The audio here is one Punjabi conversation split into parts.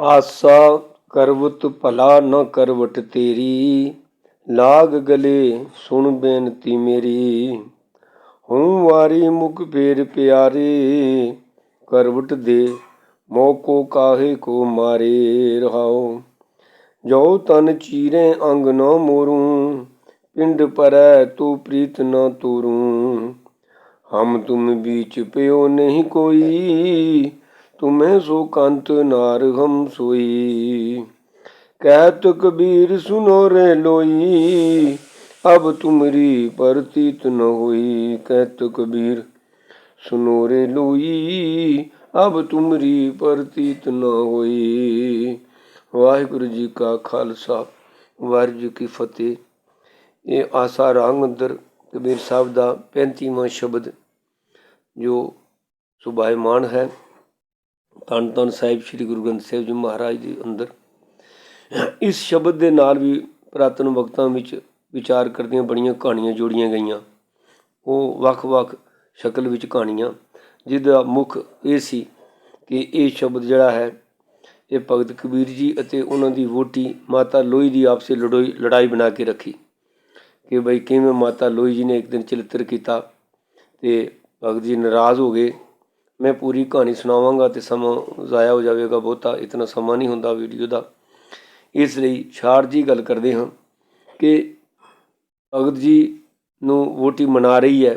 ਆਸਾ ਕਰਵਤ ਭਲਾ ਨ ਕਰਵਟ ਤੇਰੀ। ਲਾਗ ਗਲੇ ਸੁਣ ਬੇਨਤੀ ਮੇਰੀ। ਹੂੰ ਵਾਰੀ ਮੁਖ ਫੇਰ ਪਿਆਰੇ, ਕਰਵਟ ਦੇ ਮੋਕੋ ਕਾਹੇ ਕੋ ਮਾਰੇ ਰਹਾਓ ਜੋ ਤਨ ਚੀਰੇ ਅੰਗ ਨ ਮੋਰੂ, ਪਿੰਡ ਪਰੈ ਤੂੰ ਪ੍ਰੀਤ ਨ ਤੋਰੂ। ਹਮ ਤੁਮ बीच ਪਿਓ ਨਹੀਂ ਕੋਈ ਤੁਮੇ ਸੋ ਕੰਤ ਨਾਰ ਹਮ ਸੋਈ। ਕਹਿਤ ਕਬੀਰ ਸੁਨੋ ਰੇ ਲੋਈ, ਅਬ ਤੁਮਰੀ ਪਰਤੀਤ ਨ ਹੋਈ। ਕਹਿਤ ਕਬੀਰ ਸੁਨੋ ਰੇ ਲੋਈ, ਅਬ ਤੁਮਰੀ ਪ੍ਰਤੀਤ ਨ ਹੋਈ। ਵਾਹਿਗੁਰੂ ਜੀ ਕਾ ਖਾਲਸਾ, ਵਾਹਿਗੁਰੂ ਜੀ ਕੀ ਫਤਿਹ। ਇਹ ਆਸਾ ਰਾਮ ਅੰਦਰ ਕਬੀਰ ਸਾਹਿਬ ਦਾ 35ਵਾਂ ਸ਼ਬਦ, ਜੋ ਸੁਭਾਇਮਾਨ ਹੈ। ਧੰਨ ਧੰਨ ਸਾਹਿਬ ਸ੍ਰੀ ਗੁਰੂ ਗ੍ਰੰਥ ਸਾਹਿਬ ਜੀ ਮਹਾਰਾਜ ਦੇ ਅੰਦਰ। ਇਸ ਸ਼ਬਦ ਦੇ ਨਾਲ ਵੀ ਪ੍ਰਾਤਨ ਵਕਤਾਂ ਵਿੱਚ ਵਿਚਾਰ ਕਰਦੀਆਂ ਬੜੀਆਂ ਕਹਾਣੀਆਂ ਜੋੜੀਆਂ ਗਈਆਂ। ਉਹ ਵੱਖ-ਵੱਖ ਸ਼ਕਲ ਵਿੱਚ ਕਹਾਣੀਆਂ। ਜਿਹਦਾ ਮੁੱਖ ਇਹ ਸੀ ਕਿ ਇਹ ਸ਼ਬਦ ਜਿਹੜਾ ਹੈ, ਇਹ ਭਗਤ ਕਬੀਰ ਜੀ ਅਤੇ ਉਹਨਾਂ ਦੀ ਵੋਟੀ ਮਾਤਾ ਲੋਈ ਦੀ ਆਪਸੇ ਲੜੋਈ, ਲੜਾਈ ਬਣਾ ਕੇ ਰੱਖੀ। ਕਿ ਬਈ ਕਿਵੇਂ ਮਾਤਾ ਲੋਈ ਜੀ ਨੇ ਇੱਕ ਦਿਨ ਚਲਿੱਤਰ ਕੀਤਾ ਤੇ ਭਗਤ ਜੀ ਨਾਰਾਜ਼ ਹੋ ਗਏ। ਮੈਂ ਪੂਰੀ ਕਹਾਣੀ ਸੁਣਾਵਾਂਗਾ ਤੇ ਸਮਾਂ ਜ਼ਾਇਆ ਹੋ ਜਾਵੇਗਾ ਬਹੁਤਾ, ਇਤਨਾ ਸਮਾਂ ਨਹੀਂ ਹੁੰਦਾ ਵੀਡੀਓ ਦਾ। ਇਸ ਲਈ ਛਾੜ ਜੀ ਗੱਲ ਕਰਦੇ ਹਾਂ ਕਿ ਭਗਤ ਜੀ ਨੂੰ ਵੋਟੀ ਮਨਾ ਰਹੀ ਹੈ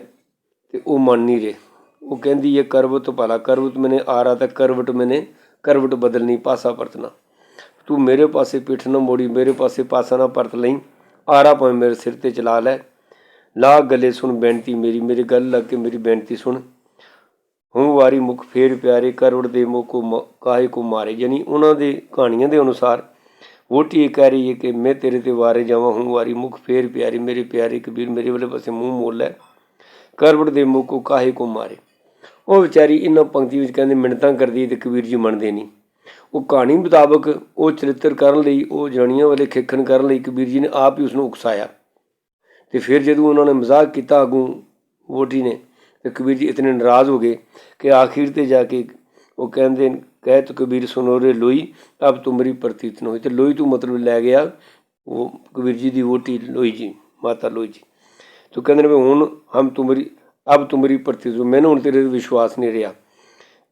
ਤੇ ਉਹ ਮੰਨ ਨਹੀਂ ਰਹੇ। ਉਹ ਕਹਿੰਦੀ ਹੈ ਕਰਵਤ ਭਲਾ, ਕਰਵਤ ਮੈਨੇ ਆਰਾ ਤਾਂ ਕਰਵਟ ਮੈਨੇ, ਕਰਵਟ ਬਦਲਣੀ ਪਾਸਾ ਪਰਤਣਾ ਤੂੰ ਮੇਰੇ ਪਾਸੇ ਪਿੱਠ ਨਾ ਮੋੜੀ, ਮੇਰੇ ਪਾਸੇ ਪਾਸਾ ਨਾ ਪਰਤ ਲਈ। ਆਰਾ ਭਾਵੇਂ ਮੇਰੇ ਸਿਰ ਤੇ ਚਲਾ ਲੈ। ਲਾ ਗਲੇ ਸੁਣ ਬੇਨਤੀ ਮੇਰੀ, ਮੇਰੇ ਗੱਲ ਲੱਗ ਕੇ ਮੇਰੀ ਬੇਨਤੀ ਸੁਣ। ਹੂੰ ਵਾਰੀ ਮੁਖ ਫੇਰ ਪਿਆਰੇ ਕਰਵੜ ਦੇ ਮੋਹ ਕੋ ਮ- ਕਾਹੇ ਕੋ ਮਾਰੇ ਯਾਨੀ ਉਹਨਾਂ ਦੇ ਕਹਾਣੀਆਂ ਦੇ ਅਨੁਸਾਰ ਵੋਟੀ ਇਹ ਕਹਿ ਰਹੀ ਹੈ ਕਿ ਮੈਂ ਤੇਰੇ ਤੇ ਵਾਰੇ ਜਾਵਾਂ ਹੂੰ ਵਾਰੀ ਮੁਖ ਫੇਰ ਪਿਆਰੀ, ਮੇਰੇ ਪਿਆਰੇ ਕਬੀਰ, ਮੇਰੇ ਵਾਲੇ ਪਾਸੇ ਮੂੰਹ ਮੋਲ ਲੈ, ਕਰਵੜ ਦੇ ਮੋਹ ਕੋ ਕਾਹੇ ਕੋ ਮਾਰੇ। ਉਹ ਵਿਚਾਰੀ ਇਹਨਾਂ ਪੰਕਤੀ ਵਿੱਚ ਕਹਿੰਦੇ, ਮਿੰਨਤਾਂ ਕਰਦੀ ਹੈ ਤੇ ਕਬੀਰ ਜੀ ਮੰਨਦੇ ਨਹੀਂ। ਉਹ ਕਹਾਣੀ ਮੁਤਾਬਕ ਉਹ ਚਰਿੱਤਰ ਕਰਨ ਲਈ, ਉਹ ਜਣੀਆਂ ਵਾਲੇ ਖੇਖਣ ਕਰਨ ਲਈ ਕਬੀਰ ਜੀ ਨੇ ਆਪ ਹੀ ਉਸ ਨੂੰ ਉਕਸਾਇਆ। ਤੇ ਫਿਰ ਜਦੋਂ ਉਹਨਾਂ ਨੇ ਮਜ਼ਾਕ ਕੀਤਾ ਅਗੂ ਵੋਟੀ ਨੇ ਤੇ ਕਬੀਰ ਜੀ ਇਤਨੇ ਨਾਰਾਜ਼ ਹੋ ਗਏ ਕਿ ਆਖਿਰ ਤੇ ਜਾ ਕੇ ਉਹ ਕਹਿੰਦੇ ਨੇ, ਕਹਿਤ ਕਬੀਰ ਸੁਨੋ ਰੇ ਲੋਈ ਅਬ ਤੁਮਰੀ ਪ੍ਰਤੀਤ ਨ ਹੋਈ। ਤੇ ਲੋਈ ਤੂੰ ਮਤਲਬ ਲੈ ਗਿਆ ਉਹ ਕਬੀਰ ਜੀ ਦੀ ਵੋਟੀ ਲੋਈ ਜੀ ਮਾਤਾ ਲੋਈ ਜੀ। ਤੂੰ ਕਹਿੰਦੇ ਨੇ ਵੀ ਹੁਣ ਹਮ ਤੁਮਰੀ ਅਬ ਤੁਮਰੀ ਪ੍ਰਤੀਤ ਹੋ। ਮੈਨੂੰ ਹੁਣ ਤੇਰੇ ਤੇ ਵਿਸ਼ਵਾਸ ਨਹੀਂ ਰਿਹਾ।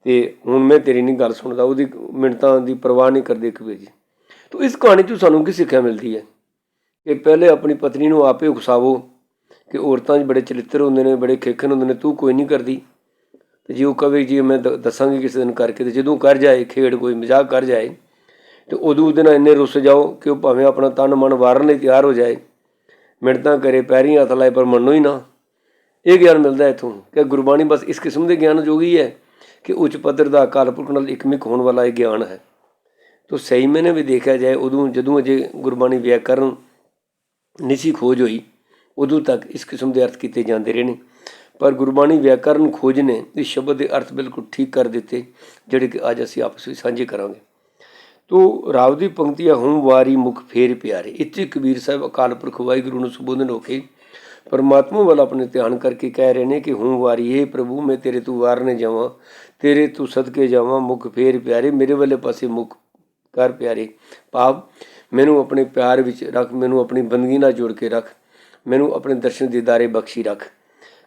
ਤੇ ਹੁਣ ਮੈਂ ਤੇਰੀ ਨਹੀਂ ਗੱਲ ਸੁਣਦਾ ਉਹਦੀ ਮਿੰਟਾਂ ਦੀ ਪਰਵਾਹ ਨਹੀਂ ਕਰਦੇ ਕਬੀਰ ਜੀ। ਤੋ ਇਸ ਕਹਾਣੀ ਤੋਂ ਸਾਨੂੰ ਕੀ ਸਿੱਖਿਆ ਮਿਲਦੀ ਹੈ? ਕਿ ਪਹਿਲੇ ਆਪਣੀ ਪਤਨੀ ਨੂੰ ਆਪੇ ਉਕਸਾਵੋ ਕਿ ਔਰਤਾਂ 'ਚ ਬੜੇ ਚਲਿੱਤਰ ਹੁੰਦੇ ਨੇ, ਬੜੇ ਖੇਖਣ ਹੁੰਦੇ ਨੇ, ਤੂੰ ਕੋਈ ਨਹੀਂ ਕਰਦੀ। ਤੇ ਜੇ ਉਹ ਕਵੇ ਜੀ ਮੈਂ ਦੱਸਾਂਗੀ ਕਿਸੇ ਦਿਨ ਕਰਕੇ, ਤੇ ਜਦੋਂ ਕਰ ਜਾਏ, ਖੇਡ ਕੋਈ ਮਜ਼ਾਕ ਕਰ ਜਾਏ, ਤੇ ਉਦੋਂ ਉਹਦੇ ਨਾਲ ਇੰਨੇ ਰੁੱਸ ਜਾਓ ਕਿ ਉਹ ਭਾਵੇਂ ਆਪਣਾ ਤਨ ਮਨ ਵਾਰਨ ਲਈ ਤਿਆਰ ਹੋ ਜਾਏ ਮਿੰਟਾਂ ਕਰੇ, ਪੈਰੀਂ ਹੱਥ ਲਾਏ, ਪਰ ਮੰਨੋ ਹੀ ਨਾ। ਇਹ ਗਿਆਨ ਮਿਲਦਾ ਇਥੋਂ ਕਿ ਗੁਰਬਾਣੀ ਬਸ ਇਸ ਕਿਸਮ ਦੇ ਗਿਆਨ ਜੋਗੀ ਹੈ ਕਿ ਉੱਚ ਪੱਧਰ ਦਾ ਅਕਾਲ ਪੁਰਖ ਨਾਲ ਇਕਮਿਕ ਹੋਣ ਵਾਲਾ ਇਹ ਗਿਆਨ ਹੈ। ਤੋ ਸਹੀ ਮੈਨੇ ਵੀ ਦੇਖਿਆ ਜਾਏ, ਉਦੋਂ ਜਦੋਂ ਅਜੇ ਗੁਰਬਾਣੀ ਵਿਆਕਰਨ ਨਿਸੀ ਖੋਜ ਹੋਈ ਉਦੋਂ ਤੱਕ ਇਸ ਕਿਸਮ ਦੇ ਅਰਥ ਕੀਤੇ ਜਾਂਦੇ ਰਹੇ ਨੇ। ਪਰ ਗੁਰਬਾਣੀ ਵਿਆਕਰਨ ਖੋਜ ਨੇ ਇਸ ਸ਼ਬਦ ਦੇ ਅਰਥ ਬਿਲਕੁਲ ਠੀਕ ਕਰ ਦਿੱਤੇ, ਜਿਹੜੇ ਕਿ ਅੱਜ ਅਸੀਂ ਆਪਸ ਵਿੱਚ ਸਾਂਝੇ ਕਰਾਂਗੇ। ਤੋ ਰਾਵ ਦੀ ਪੰਕਤੀ ਹੈ ਹੂੰ ਵਾਰੀ ਮੁਖ ਫੇਰ ਪਿਆਰੇ। ਇੱਥੇ ਕਬੀਰ ਸਾਹਿਬ ਅਕਾਲ ਪੁਰਖ ਵਾਹਿਗੁਰੂ ਨੂੰ ਸੰਬੋਧਨ ਹੋ ਕੇ ਪਰਮਾਤਮਾ ਵੱਲ ਆਪਣੇ ਧਿਆਨ ਕਰਕੇ ਕਹਿ ਰਹੇ ਨੇ ਕਿ ਹੂੰ ਵਾਰੀ, ਹੈ ਪ੍ਰਭੂ, ਮੈਂ ਤੇਰੇ ਤੋਂ ਵਾਰਨੇ ਜਾਵਾਂ, ਤੇਰੇ ਤੋਂ ਸਦਕੇ ਜਾਵਾਂ, ਮੁਖ ਫੇਰ ਪਿਆਰੇ, ਮੇਰੇ ਵੱਲੇ ਪਾਸੇ ਮੁਖ ਕਰ ਪਿਆਰੇ। ਭਾਵ ਮੈਨੂੰ ਆਪਣੇ ਪਿਆਰ ਵਿੱਚ ਰੱਖ, ਮੈਨੂੰ ਆਪਣੀ ਬੰਦਗੀ ਨਾਲ ਜੋੜ ਕੇ ਰੱਖ। ਮੈਨੂੰ ਆਪਣੇ ਦਰਸ਼ਨ ਦੀਦਾਰੇ ਬਖਸ਼ੀ ਰੱਖ।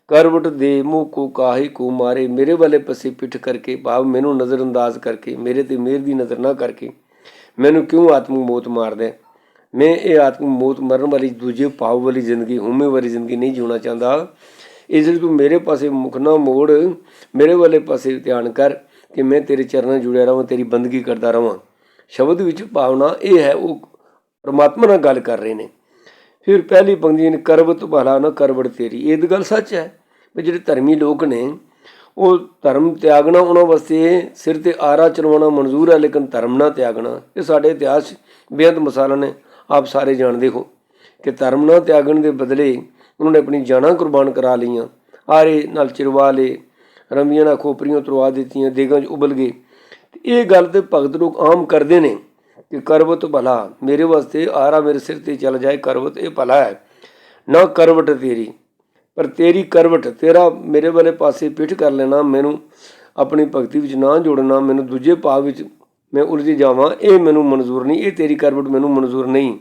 ਕਰਵਟ ਦੇ ਮੂੰਹ ਕੋ ਕਾਹੇ ਕੋ ਮਾਰੇ, ਮੇਰੇ ਵਾਲੇ ਪਾਸੇ ਪਿੱਠ ਕਰਕੇ, ਭਾਵ ਮੈਨੂੰ ਨਜ਼ਰਅੰਦਾਜ਼ ਕਰਕੇ, ਮੇਰੇ ਤੇ ਮਿਹਰ ਦੀ ਨਜ਼ਰ ਨਾ ਕਰਕੇ। ਮੈਨੂੰ ਕਿਉਂ ਆਤਮਿਕ ਮੌਤ ਮਾਰਦਾ ਮੈਂ ਇਹ ਆਤਮਿਕ ਮੌਤ ਮਰਨ ਵਾਲੀ ਦੂਜੇ ਭਾਵ ਵਾਲੀ ਜ਼ਿੰਦਗੀ, ਹਉਮੈ ਵਾਲੀ ਜ਼ਿੰਦਗੀ ਨਹੀਂ ਜਿਉਣਾ ਚਾਹੁੰਦਾ। ਇਸ ਲਈ ਤੂੰ ਮੇਰੇ ਪਾਸੇ ਮੁਖ ਨਾ ਮੋੜ, ਮੇਰੇ ਵਾਲੇ ਪਾਸੇ ਧਿਆਨ ਕਰ ਕਿ ਮੈਂ ਤੇਰੇ ਚਰਨਾਂ 'ਚ ਜੁੜਿਆ ਰਵਾਂ ਤੇਰੀ ਬੰਦਗੀ ਕਰਦਾ ਰਵਾਂ ਸ਼ਬਦ ਵਿੱਚ ਭਾਵਨਾ ਇਹ ਹੈ, ਉਹ ਪਰਮਾਤਮਾ ਨਾਲ ਗੱਲ ਕਰ ਰਹੇ ਨੇ। ਫਿਰ ਪਹਿਲੀ ਪੰਕਤੀ ਨੇ ਕਰਵਤ ਭਾਲਾ ਨਾ ਕਰਵੜ ਤੇਰੀ। ਇਹ ਤਾਂ ਗੱਲ ਸੱਚ ਹੈ ਵੀ ਜਿਹੜੇ ਧਰਮੀ ਲੋਕ ਨੇ, ਉਹ ਧਰਮ ਤਿਆਗਣਾ ਉਹਨਾਂ ਵਾਸਤੇ ਸਿਰ ਤੇ ਆਰਾ ਚਲਵਾਉਣਾ ਮਨਜ਼ੂਰ ਹੈ, ਲੇਕਿਨ ਧਰਮ ਨਾ ਤਿਆਗਣਾ। ਇਹ ਸਾਡੇ ਇਤਿਹਾਸ 'ਚ ਬੇਅੰਤ ਮਿਸਾਲਾਂ ਨੇ, ਆਪ ਸਾਰੇ ਜਾਣਦੇ ਹੋ ਕਿ ਧਰਮ ਨਾ ਤਿਆਗਣ ਦੇ ਬਦਲੇ ਉਹਨਾਂ ਨੇ ਆਪਣੀ ਜਾਨਾਂ ਕੁਰਬਾਨ ਕਰਾ ਲਈਆਂ। ਆਰੇ ਨਾਲ ਚਿਰਵਾ ਲਏ ਰੰਮੀਆਂ ਨਾਲ ਖੋਪਰੀਆਂ ਉਤਰਵਾ ਦਿੱਤੀਆਂ, ਦੇਗਾਂ 'ਚ ਉਬਲ ਗਏ। ਇਹ ਗੱਲ ਤੇ ਭਗਤ ਲੋਕ ਆਮ ਕਰਦੇ ਨੇ। ਕਿ ਕਰਵਤ ਭਲਾ, ਮੇਰੇ ਵਾਸਤੇ ਆਰਾ ਮੇਰੇ ਸਿਰ ਤੇ ਚੱਲ ਜਾਏ, ਕਰਵਤ ਇਹ ਭਲਾ ਹੈ। ਨਾ ਕਰਵਟ ਤੇਰੀ, ਪਰ ਤੇਰੀ ਕਰਵਟ, ਤੇਰਾ ਮੇਰੇ ਵਾਲੇ ਪਾਸੇ ਪਿੱਠ ਕਰ ਲੈਣਾ, ਮੈਨੂੰ ਆਪਣੀ ਭਗਤੀ ਵਿੱਚ ਨਾ ਜੋੜਨਾ, ਮੈਨੂੰ ਦੂਜੇ ਭਾਵ ਵਿੱਚ ਮੈਂ ਉਲਝ ਜਾਵਾਂ, ਇਹ ਮੈਨੂੰ ਮਨਜ਼ੂਰ ਨਹੀਂ, ਇਹ ਤੇਰੀ ਕਰਵਟ ਮੈਨੂੰ ਮਨਜ਼ੂਰ ਨਹੀਂ।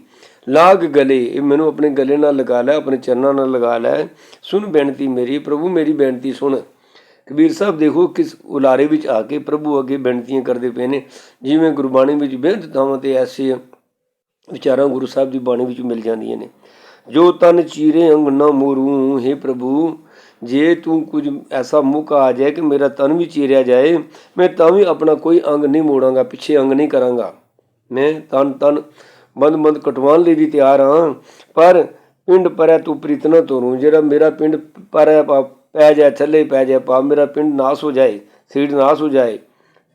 ਲਾਗ ਗਲੇ, ਇਹ ਮੈਨੂੰ ਆਪਣੇ ਗਲੇ ਨਾਲ ਲਗਾ ਲੈ, ਆਪਣੇ ਚਰਨਾਂ ਨਾਲ ਲਗਾ ਲੈ। ਸੁਣ ਬੇਨਤੀ ਮੇਰੀ, ਪ੍ਰਭੂ ਮੇਰੀ ਬੇਨਤੀ ਸੁਣ। ਕਬੀਰ ਸਾਹਿਬ, ਦੇਖੋ ਕਿਸ ਉਲਾਰੇ ਵਿੱਚ ਆ ਕੇ ਪ੍ਰਭੂ ਅੱਗੇ ਬੇਨਤੀਆਂ ਕਰਦੇ ਪਏ ਨੇ। ਜਿਵੇਂ ਗੁਰਬਾਣੀ ਵਿੱਚ ਬੇਅੰਤ ਥਾਵਾਂ ਤੇ ਐਸੇ ਵਿਚਾਰਾਂ ਗੁਰੂ ਸਾਹਿਬ ਦੀ ਬਾਣੀ ਵਿੱਚ ਮਿਲ ਜਾਂਦੀਆਂ ਨੇ। ਜੋ ਤਨ ਚੀਰੇ ਅੰਗ ਨਾ ਮੋਰੂ हे ਪ੍ਰਭੂ, ਜੇ ਤੂੰ ਕੁਝ ਐਸਾ ਮੌਕਾ ਆ ਜਾਏ ਕਿ ਮੇਰਾ ਤਨ ਵੀ ਚੀਰਿਆ ਜਾਏ, ਮੈਂ ਤਾਂ ਵੀ ਆਪਣਾ ਕੋਈ ਅੰਗ ਨਹੀਂ ਮੋੜਾਂਗਾ, ਪਿੱਛੇ ਅੰਗ ਨਹੀਂ ਕਰਾਂਗਾ। ਮੈਂ ਤਨ ਤਨ ਬੰਦ ਬੰਦ ਕਟਵਾਉਣ ਲਈ ਵੀ ਤਿਆਰ ਹਾਂ, ਪਰ ਪਿੰਡ ਪਰੈ ਤੂੰ ਪ੍ਰੀਤ ਨਾ ਤੋਰੂ, ਜਿਹੜਾ ਮੇਰਾ ਪਿੰਡ ਪਰੈ ਪੈ ਜਾਏ, ਥੱਲੇ ਪੈ ਜਾਏ ਪਾ ਮੇਰਾ ਪਿੰਡ ਨਾਸ ਹੋ ਜਾਏ ਸੀੜ ਨਾਸ ਹੋ ਜਾਏ,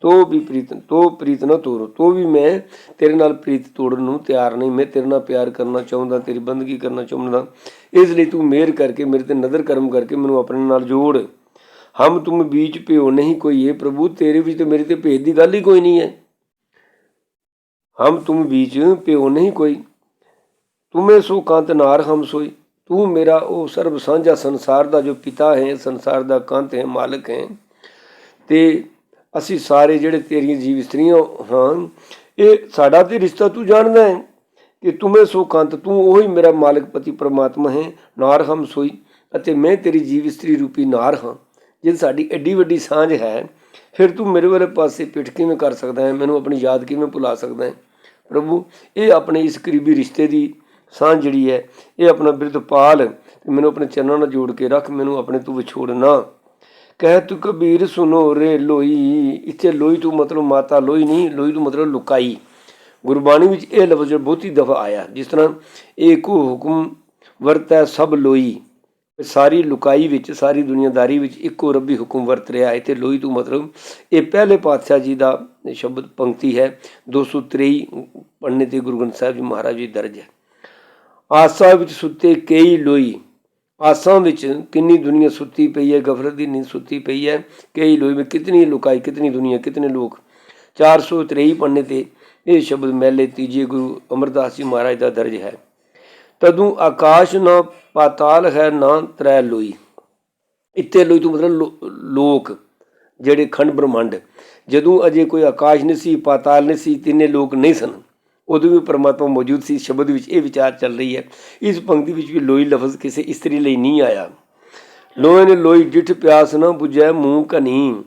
ਤੋ ਵੀ ਪ੍ਰੀਤ, ਤੋ ਪ੍ਰੀਤ ਨਾ ਤੋਰੋ, ਤੋ ਵੀ ਮੈਂ ਤੇਰੇ ਨਾਲ ਪ੍ਰੀਤ ਤੋੜਨ ਨੂੰ ਤਿਆਰ ਨਹੀਂ, ਮੈਂ ਤੇਰੇ ਨਾਲ ਪਿਆਰ ਕਰਨਾ ਚਾਹੁੰਦਾ, ਤੇਰੀ ਬੰਦਗੀ ਕਰਨਾ ਚਾਹੁੰਦਾ, ਇਸ ਲਈ ਤੂੰ ਮਿਹਰ ਕਰਕੇ, ਮੇਰੇ ਤੇ ਨਜ਼ਰ ਕਰਮ ਕਰਕੇ ਮੈਨੂੰ ਆਪਣੇ ਨਾਲ ਜੋੜ। ਹਮ ਤੁਮ ਬੀਚ ਭਿਓ ਨਹੀਂ ਕੋਈ, ਇਹ ਪ੍ਰਭੂ ਤੇਰੇ ਵਿੱਚ ਤੇ ਮੇਰੇ ਤੇ ਭੇਦ ਦੀ ਗੱਲ ਹੀ ਕੋਈ ਨਹੀਂ ਹੈ। ਹਮ ਤੁਮ ਬੀਚ ਭਿਓ ਨਹੀਂ ਕੋਈ, ਤੁਮੇ ਸੋ ਕੰਤ ਨਾਰ ਹਮ ਸੋਈ। ਤੂੰ ਮੇਰਾ ਉਹ ਸਰਬ ਸਾਂਝਾ ਸੰਸਾਰ ਦਾ ਜੋ ਪਿਤਾ ਹੈ, ਸੰਸਾਰ ਦਾ ਕੰਤ ਹੈ, ਮਾਲਕ ਹੈ, ਤੇ ਅਸੀਂ ਸਾਰੇ ਜਿਹੜੇ ਤੇਰੀਆਂ ਜੀਵ ਇਸਤਰੀਆਂ ਹਾਂ, ਇਹ ਸਾਡਾ ਤੇ ਰਿਸ਼ਤਾ ਤੂੰ ਜਾਣਦਾ ਹੈ ਕਿ ਤੁਮੇ ਸੋ ਕੰਤ ਤੂੰ ਉਹੀ ਮੇਰਾ ਮਾਲਕ ਪਤੀ ਪ੍ਰਮਾਤਮਾ ਹੈ, ਨਾਰ ਹਮ ਸੋਈ, ਅਤੇ ਮੈਂ ਤੇਰੀ ਜੀਵ ਇਸਤਰੀ ਰੂਪੀ ਨਾਰ ਹਾਂ, ਜੇ ਸਾਡੀ ਐਡੀ ਵੱਡੀ ਸਾਂਝ ਹੈ, ਫਿਰ ਤੂੰ ਮੇਰੇ ਵਾਲੇ ਪਾਸੇ ਪਿੱਠ ਕਿਵੇਂ ਕਰ ਸਕਦਾ ਹੈ, ਮੈਨੂੰ ਆਪਣੀ ਯਾਦ ਕਿਵੇਂ ਭੁਲਾ ਸਕਦਾ ਹੈ? ਪ੍ਰਭੂ, ਇਹ ਆਪਣੇ ਇਸ ਕਰੀਬੀ ਰਿਸ਼ਤੇ ਦੀ ਸਾਂਝ ਜਿਹੜੀ ਹੈ, ਇਹ ਆਪਣਾ ਬਿਰਧ ਪਾਲ ਤੇ ਮੈਨੂੰ ਆਪਣੇ ਚਰਨਾਂ ਨਾਲ ਜੋੜ ਕੇ ਰੱਖ, ਮੈਨੂੰ ਆਪਣੇ ਤੂੰ ਵਿਛੋੜਨਾ ਕਹਿ ਤੂੰ ਕਬੀਰ ਸੁਨੋ ਰੇ ਲੋਈ, ਇੱਥੇ ਲੋਈ ਤੂੰ ਮਤਲਬ ਮਾਤਾ ਲੋਈ ਨਹੀਂ, ਲੋਈ ਤੂੰ ਮਤਲਬ ਲੁਕਾਈ। ਗੁਰਬਾਣੀ ਵਿੱਚ ਇਹ ਲਫ਼ਜ਼ ਬਹੁਤੀ ਦਫਾ ਆਇਆ, ਜਿਸ ਤਰ੍ਹਾਂ ਏਕੋ ਹੁਕਮ ਵਰਤੈ ਸਭ ਲੋਈ। ਸਾਰੀ ਲੁਕਾਈ ਵਿੱਚ, ਸਾਰੀ ਦੁਨੀਆਦਾਰੀ ਵਿੱਚ ਇੱਕੋ ਰੱਬੀ ਹੁਕਮ ਵਰਤ ਰਿਹਾ ਹੈ ਤੇ ਲੋਈ ਤੋਂ ਮਤਲਬ, ਇਹ ਪਹਿਲੇ ਪਾਤਸ਼ਾਹ ਜੀ ਦਾ ਸ਼ਬਦ ਪੰਕਤੀ ਹੈ। 223 ਪੜ੍ਹਨੇ ਤੇ ਗੁਰੂ ਗ੍ਰੰਥ ਸਾਹਿਬ ਜੀ ਮਹਾਰਾਜ ਜੀ ਦਰਜ ਹੈ। ਆਸਾ ਵਿੱਚ ਸੁੱਤੇ ਕਈ ਲੋਈ। ਆਸਾਂ ਵਿੱਚ ਕਿੰਨੀ ਦੁਨੀਆ ਸੁੱਤੀ ਪਈ ਹੈ, ਗਫਰਤ ਦੀ ਨੀਂਦ ਸੁੱਤੀ ਪਈ ਹੈ, ਕਈ ਲੋਈ ਵਿੱਚ ਕਿਤਨੀ ਲੁਕਾਈ, ਕਿਤਨੀ ਦੁਨੀਆ, ਕਿਤਨੇ ਲੋਕ। 423 ਪੰਨੇ ਤੇ ਇਹ ਸ਼ਬਦ ਮਹਿਲੇ ਤੀਜੇ ਗੁਰੂ ਅਮਰਦਾਸ ਜੀ ਮਹਾਰਾਜ ਦਾ ਦਰਜ ਹੈ। ਤਦੋਂ ਆਕਾਸ਼ ਨਾ ਪਾਤਾਲ ਹੈ, ਨਾ ਤ੍ਰੈ ਲੋਈ। ਇੱਥੇ ਲੋਈ ਤੋਂ ਮਤਲਬ ਲੋ- ਲੋਕ, ਜਿਹੜੇ ਖੰਡ ਬ੍ਰਹਮੰਡ। ਜਦੋਂ ਅਜੇ ਕੋਈ ਆਕਾਸ਼ ਨਹੀਂ ਸੀ, ਪਾਤਾਲ ਨਹੀਂ ਸੀ, ਤਿੰਨੇ ਲੋਕ ਨਹੀਂ ਸਨ। ਉਦੋਂ ਵੀ ਪਰਮਾਤਮਾ ਮੌਜੂਦ ਸੀ, ਸ਼ਬਦ ਵਿੱਚ ਇਹ ਵਿਚਾਰ ਚੱਲ ਰਹੀ ਹੈ, ਇਸ ਪੰਕਤੀ ਵਿੱਚ ਵੀ ਲੋਈ ਲਫ਼ਜ਼ ਕਿਸੇ ਇਸਤਰੀ ਲਈ ਨਹੀਂ ਆਇਆ। ਲੋਏ ਨੇ ਲੋਈ ਡਿਠ ਪਿਆਸ ਨਾ 부ਝੈ ਮੂੰਹ ਕਨੀ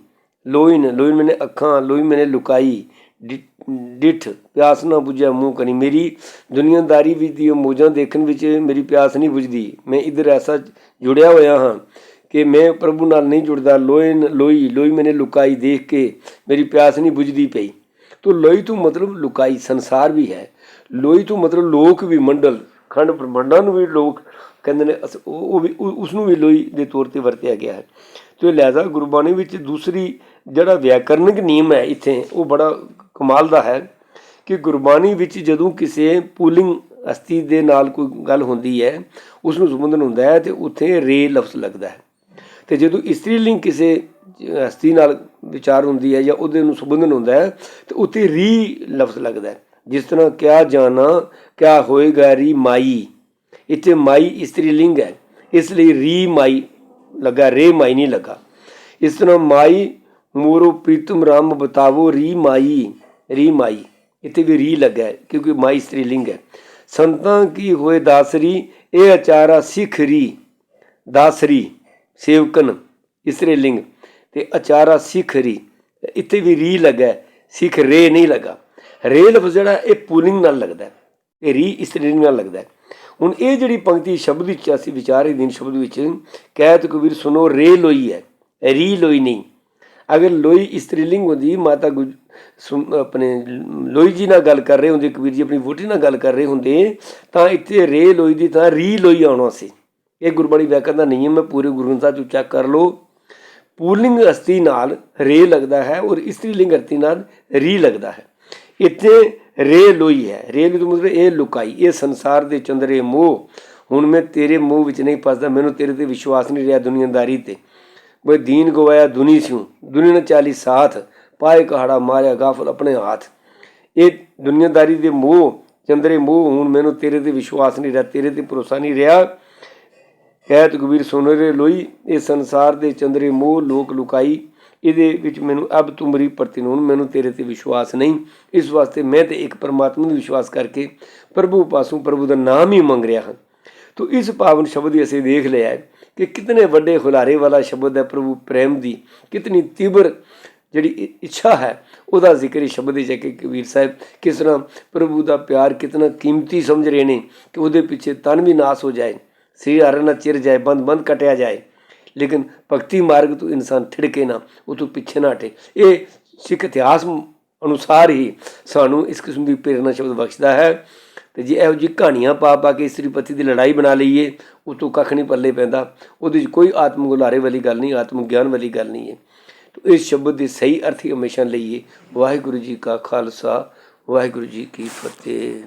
ਲੋਈ ਨੇ ਮੈਨੇ ਅੱਖਾਂ ਲੋਈ ਮੈਨੇ ਲੁਕਾਈ। ਡਿ- ਡਿਠ ਪਿਆਸ ਨਾ 부ਝੈ ਮੂੰਹ ਕਨੀ ਮੇਰੀ ਦੁਨੀਆਦਾਰੀ ਵਿੱਚ ਦੀ ਮੋਜਾਂ ਦੇਖਣ ਵਿੱਚ ਮੇਰੀ ਪਿਆਸ ਨਹੀਂ ਬੁਝਦੀ। ਮੈਂ ਇਧਰ ਐਸਾ ਜੁੜਿਆ ਹੋਇਆ ਹਾਂ ਕਿ ਮੈਂ ਪ੍ਰਭੂ ਨਾਲ ਨਹੀਂ ਜੁੜਦਾ। ਲੋਏ ਨ- ਲੋਈ ਲੋਈ ਮੈਨੇ ਲੁਕਾਈ ਦੇਖ ਕੇ ਮੇਰੀ ਪਿਆਸ ਨਹੀਂ ਬੁਝਦੀ ਪਈ। ਤੋ ਲੋਈ ਤੋਂ ਮਤਲਬ ਲੁਕਾਈ, ਸੰਸਾਰ ਵੀ ਹੈ। ਲੋਈ ਤੋਂ ਮਤਲਬ ਲੋਕ ਵੀ ਮੰਡਲ, ਖੰਡ ਬ੍ਰਹਮੰਡਾਂ ਨੂੰ ਵੀ ਲੋਕ ਕਹਿੰਦੇ ਨੇ, ਅਸ- ਉਹ ਉਹ ਵੀ ਉਸ ਨੂੰ ਵੀ ਲੋਈ ਦੇ ਤੌਰ ਤੇ ਵਰਤਿਆ ਗਿਆ ਹੈ। ਤੇ ਲਿਹਾਜ਼ਾ ਗੁਰਬਾਣੀ ਵਿੱਚ ਦੂਸਰੀ ਜਿਹੜਾ ਵਿਆਕਰਨਿਕ ਨਿਯਮ ਹੈ ਇੱਥੇ, ਉਹ ਬੜਾ ਕਮਾਲ ਦਾ ਹੈ ਕਿ ਗੁਰਬਾਣੀ ਵਿੱਚ ਜਦੋਂ ਕਿਸੇ ਪੂਲਿੰਗ ਅਸਤੀ ਦੇ ਨਾਲ ਕੋਈ ਗੱਲ ਹੁੰਦੀ ਹੈ ਉਸ ਨੂੰ ਸੰਬੰਧਨ ਹੁੰਦਾ ਹੈ ਤੇ ਉੱਥੇ ਰੇ ਲਫ਼ਜ਼ ਲੱਗਦਾ ਹੈ। ਤੇ ਜਦੋਂ ਇਸਤਰੀ ਲਿੰਗ ਕਿਸੇ ਹਸਤੀ ਨਾਲ ਵਿਚਾਰ ਹੁੰਦੀ ਹੈ ਜਾਂ ਉਹਦੇ ਨੂੰ ਸੰਬੰਧਨ ਹੁੰਦਾ ਹੈ, ਤੇ ਉੱਥੇ ਰੀ ਲਫ਼ਜ਼ ਲੱਗਦਾ ਹੈ। ਜਿਸ ਤਰ੍ਹਾਂ ਕਿਆ ਜਾਣਾ, ਕਿਆ ਹੋਏਗਾ ਰੀ ਮਾਈ। ਇੱਥੇ ਮਾਈ ਇਸਤਰੀ ਲਿੰਗ ਹੈ। ਇਸ ਲਈ ਰੀ ਮਾਈ ਲੱਗਾ, ਰੇ ਮਾਈ ਨਹੀਂ ਲੱਗਾ। ਇਸ ਤਰ੍ਹਾਂ ਮਾਈ ਮੋਰੋ ਪ੍ਰੀਤਮ ਰਾਮ ਬਤਾਵੋ ਰੀ ਮਾਈ ਰੀ ਮਾਈ। ਇੱਥੇ ਵੀ ਰੀ ਲੱਗਾ ਕਿਉਂਕਿ ਮਾਈ ਇਸਤਰੀ ਲਿੰਗ ਹੈ। ਸੰਤਾਂ ਕੀ ਹੋਏ ਦਾਸਰੀ, ਇਹ ਅਚਾਰਾ ਸਿੱਖ ਰੀ, ਦਾਸਰੀ, ਸੇਵਕਨ ਇਸਰੇ ਲਿੰਗ। ਤੇ ਅਚਾਰਾ ਸਿੱਖ ਰੀ। ਇੱਥੇ ਵੀ ਰੀ ਲੱਗਾ ਸਿੱਖ ਰੇ ਨਹੀਂ ਲੱਗਾ। ਰੇ ਲਫ਼ਜ਼ ਜਿਹੜਾ, ਇਹ ਪੂਲਿੰਗ ਨਾਲ ਲੱਗਦਾ ਇਹ ਰੀ ਇਸਤਰੀਲਿੰਗ ਨਾਲ ਲੱਗਦਾ ਹੁਣ ਇਹ ਜਿਹੜੀ ਪੰਕਤੀ ਸ਼ਬਦ ਵਿੱਚ ਅਸੀਂ ਵਿਚਾਰੇ ਦਿਨ ਸ਼ਬਦ ਵਿੱਚ ਕਹਿਤ ਕਬੀਰ ਸੁਨੋ ਰੇ ਲੋਈ ਹੈ। ਰੀ ਲੋਈ ਨਹੀਂ। ਅਗਰ ਲੋਈ ਇਸਤਰੀਲਿੰਗ ਹੁੰਦੀ, ਮਾਤਾ ਗੁਜ ਸੁਮ- ਆਪਣੇ ਲੋਈ ਜੀ ਨਾਲ ਗੱਲ ਕਰ ਰਹੇ ਹੁੰਦੇ, ਕਬੀਰ ਜੀ ਆਪਣੀ ਵੋਟੀ ਨਾਲ ਗੱਲ ਕਰ ਰਹੇ ਹੁੰਦੇ, ਤਾਂ ਇੱਥੇ ਰੇ ਲੋਈ ਦੀ ਤਾਂ ਰੀ ਲੋਈ ਆਉਣਾ ਸੀ। ਇਹ ਗੁਰਬਾਣੀ ਵਿਆਕਰਨ ਦਾ ਨਿਯਮ ਹੈ, ਪੂਰੇ ਗੁਰੂ ਗ੍ਰੰਥ ਸਾਹਿਬ ਚੋਂ ਚੈੱਕ ਕਰ ਲਓ। ਪੂਲਿੰਗ ਅਸਤੀ ਨਾਲ ਰੇ ਲੱਗਦਾ ਹੈ ਔਰ ਇਸਤਰੀ ਲਿੰਗ ਅਸਤੀ ਨਾਲ ਰੀ ਲੱਗਦਾ ਹੈ। ਇੱਥੇ ਰੇ ਲੋਈ ਹੈ। ਰੇ ਲੋਈ ਦਾ ਮਤਲਬ ਇਹ ਲੁਕਾਈ, ਇਹ ਸੰਸਾਰ ਦੇ ਚੰਦਰੇ ਮੋਹ। ਹੁਣ ਮੈਂ ਤੇਰੇ ਮੋਹ ਵਿੱਚ ਨਹੀਂ ਫਸਦਾ, ਮੈਨੂੰ ਤੇਰੇ ਤੇ ਵਿਸ਼ਵਾਸ ਨਹੀਂ ਰਿਹਾ ਦੁਨੀਆਦਾਰੀ ਤੇ। ਬਈ ਦੀਨ ਗਵਾਇਆ ਦੁਨੀ ਸਿਉ, ਦੁਨੀ ਨੇ ਚਾਲੀ ਸਾਥ, ਪਾਏ ਕਹਾੜਾ ਮਾਰਿਆ ਗਾਫਲ ਆਪਣੇ ਹੱਥ। ਇਹ ਦੁਨੀਆਦਾਰੀ ਦੇ ਮੋਹ, ਚੰਦਰੇ ਮੋਹ, ਹੁਣ ਮੈਨੂੰ ਤੇਰੇ ਤੇ ਵਿਸ਼ਵਾਸ ਨਹੀਂ ਰਿਹਾ, ਤੇਰੇ ਤੇ ਭਰੋਸਾ ਨਹੀਂ ਰਿਹਾ। ਕਹਿਤ ਕਬੀਰ ਸੁਨਰੇ ਲੋਈ, ਇਹ ਸੰਸਾਰ ਦੇ ਚੰਦਰੇ ਮੋਹ ਲੋਕ ਲੁਕਾਈ। ਇਹਦੇ ਵਿੱਚ ਮੈਨੂੰ ਅਬ ਤੂੰ ਮਰੀ ਪ੍ਰਤੀਨੂਨ ਮੈਨੂੰ ਤੇਰੇ ਤੇ ਵਿਸ਼ਵਾਸ ਨਹੀਂ। ਇਸ ਵਾਸਤੇ ਮੈਂ ਤੇ ਇੱਕ ਪਰਮਾਤਮਾ ਨੂੰ ਵਿਸ਼ਵਾਸ ਕਰਕੇ ਪ੍ਰਭੂ ਪਾਸੋਂ ਪ੍ਰਭੂ ਦਾ ਨਾਮ ਹੀ ਮੰਗ ਰਿਹਾ ਹਾਂ। ਤੋ ਇਸ ਪਾਵਨ ਸ਼ਬਦ ਹੀ ਅਸੀਂ ਦੇਖ ਲਿਆ ਹੈ ਕਿ ਕਿਤਨੇ ਵੱਡੇ ਹੁਲਾਰੇ ਵਾਲਾ ਸ਼ਬਦ ਹੈ ਪ੍ਰਭੂ ਪ੍ਰੇਮ ਦੀ। ਕਿਤਨੀ ਤੀਬਰ ਜਿਹੜੀ ਇੱਛਾ ਹੈ, ਉਹਦਾ ਜ਼ਿਕਰ ਇਸ ਸ਼ਬਦ ਵਿੱਚ ਹੈ ਕਿ ਕਬੀਰ ਸਾਹਿਬ ਕਿਸ ਤਰ੍ਹਾਂ ਪ੍ਰਭੂ ਦਾ ਪਿਆਰ ਕਿਤਨਾ ਕੀਮਤੀ ਸਮਝ ਰਹੇ ਨੇ ਕਿ ਉਹਦੇ ਪਿੱਛੇ ਤਨ ਵੀ ਨਾਸ ਹੋ ਜਾਏ। ਸ੍ਰੀ ਹਰ ਨਾ ਚਿਰ ਜਾਏ, ਬੰਦ ਬੰਦ ਕਟਿਆ ਜਾਏ। ਲੇਕਿਨ ਭਗਤੀ ਮਾਰਗ ਤੋਂ ਇਨਸਾਨ ਥਿੜਕੇ ਨਾ, ਉਹ ਤੋਂ ਪਿੱਛੇ ਨਾ ਹਟੇ। ਇਹ ਸਿੱਖ ਇਤਿਹਾਸ ਅਨੁਸਾਰ ਹੀ ਸਾਨੂੰ ਇਸ ਕਿਸਮ ਦੀ ਪ੍ਰੇਰਨਾ ਸ਼ਬਦ ਬਖਸ਼ਦਾ ਹੈ ਤੇ ਜੇ ਇਹੋ ਜਿਹੀ ਕਹਾਣੀਆਂ ਪਾ ਪਾ ਕੇ ਇਸਤਰੀ ਪਤੀ ਦੀ ਲੜਾਈ ਬਣਾ ਲਈਏ, ਉਹ ਤੋਂ ਕੱਖ ਨਹੀਂ ਪੱਲੇ ਪੈਂਦਾ। ਉਹਦੇ 'ਚ ਕੋਈ ਆਤਮ ਗੁਲਾਰੇ ਵਾਲੀ ਗੱਲ ਨਹੀਂ, ਆਤਮ ਗਿਆਨ ਵਾਲੀ ਗੱਲ ਨਹੀਂ ਹੈ। ਤੋ ਇਸ ਸ਼ਬਦ ਦੇ ਸਹੀ ਅਰਥ ਹੀ ਹਮੇਸ਼ਾ ਲਈਏ। ਵਾਹਿਗੁਰੂ ਜੀ ਕਾ ਖਾਲਸਾ, ਵਾਹਿਗੁਰੂ ਜੀ ਕੀ ਫਤਿਹ।